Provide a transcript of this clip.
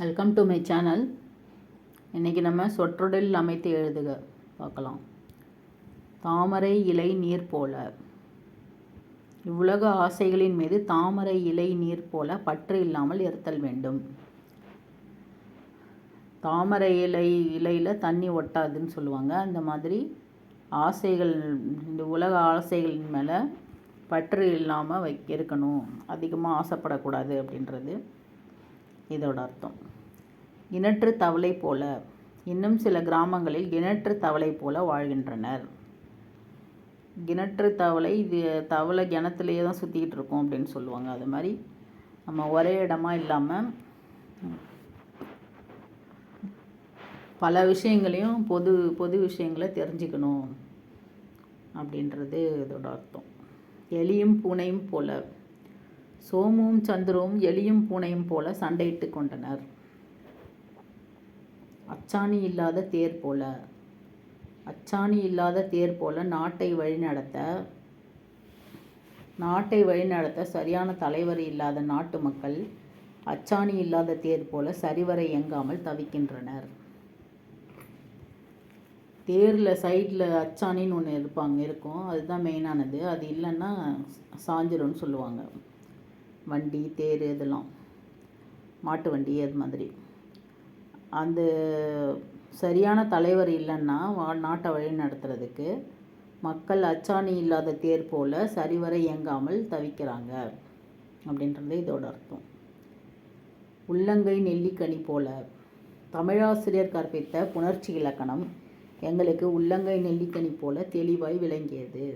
Welcome to my channel இன்றைக்கி நம்ம சொற்றொடலில் அமைத்து எழுதுக. பார்க்கலாம். தாமரை இலை நீர் போல. இவ்வுலக ஆசைகளின் மீது தாமரை இலை நீர் போல பற்று இல்லாமல் இருத்தல் வேண்டும். தாமரை இலை இலையில் தண்ணி ஒட்டாதுன்னு சொல்லுவாங்க. அந்த மாதிரி ஆசைகள் இந்த உலக ஆசைகளின் மேலே பற்று இல்லாமல் வை இருக்கணும். அதிகமாக ஆசைப்படக்கூடாது அப்படின்றது. இதோட அர்த்தம். கிணற்று தவளை போல இன்னும் சில கிராமங்களில் கிணற்று தவளை போல வாழ்கின்றனர். கிணற்று தவளை இது தவளை கிணத்துலையே தான் சுற்றிக்கிட்டு இருக்கோம் அப்படின்னு சொல்லுவாங்க. அது மாதிரி நம்ம ஒரே இடமா இல்லாமல் பல விஷயங்களையும் பொது பொது விஷயங்களை தெரிஞ்சுக்கணும் அப்படின்றது இதோட அர்த்தம். எலியும் பூனையும் போல சோமும் சந்திரவும் எலியும் பூனையும் போல சண்டையிட்டு கொண்டனர். அச்சாணி இல்லாத தேர் போல அச்சாணி இல்லாத தேர் போல நாட்டை வழிநடத்த நாட்டை வழிநடத்த சரியான தலைவர் இல்லாத நாட்டு மக்கள் அச்சாணி இல்லாத தேர் போல சரிவர இயங்காமல் தவிக்கின்றனர். தேரில் சைடில் அச்சாணின்னு ஒன்று இருப்பாங்க இருக்கும். அதுதான் மெயினானது அது இல்லைன்னா சாஞ்சிரும்னு சொல்லுவாங்க. வண்டி தேர் இதெல்லாம். மாட்டு வண்டி அது மாதிரி. அந்த சரியான தலைவர் இல்லைன்னா நாட்டை வழி நடத்துறதுக்கு மக்கள் அச்சாணி இல்லாத தேர் போல் சரிவர இயங்காமல் தவிக்கிறாங்க அப்படின்றது இதோட அர்த்தம். உள்ளங்கை நெல்லிக்கனி போல தமிழாசிரியர் கற்பித்த புணர்ச்சி இலக்கணம் எங்களுக்கு உள்ளங்கை நெல்லிக்கனி போல தெளிவாய் விளங்கியது.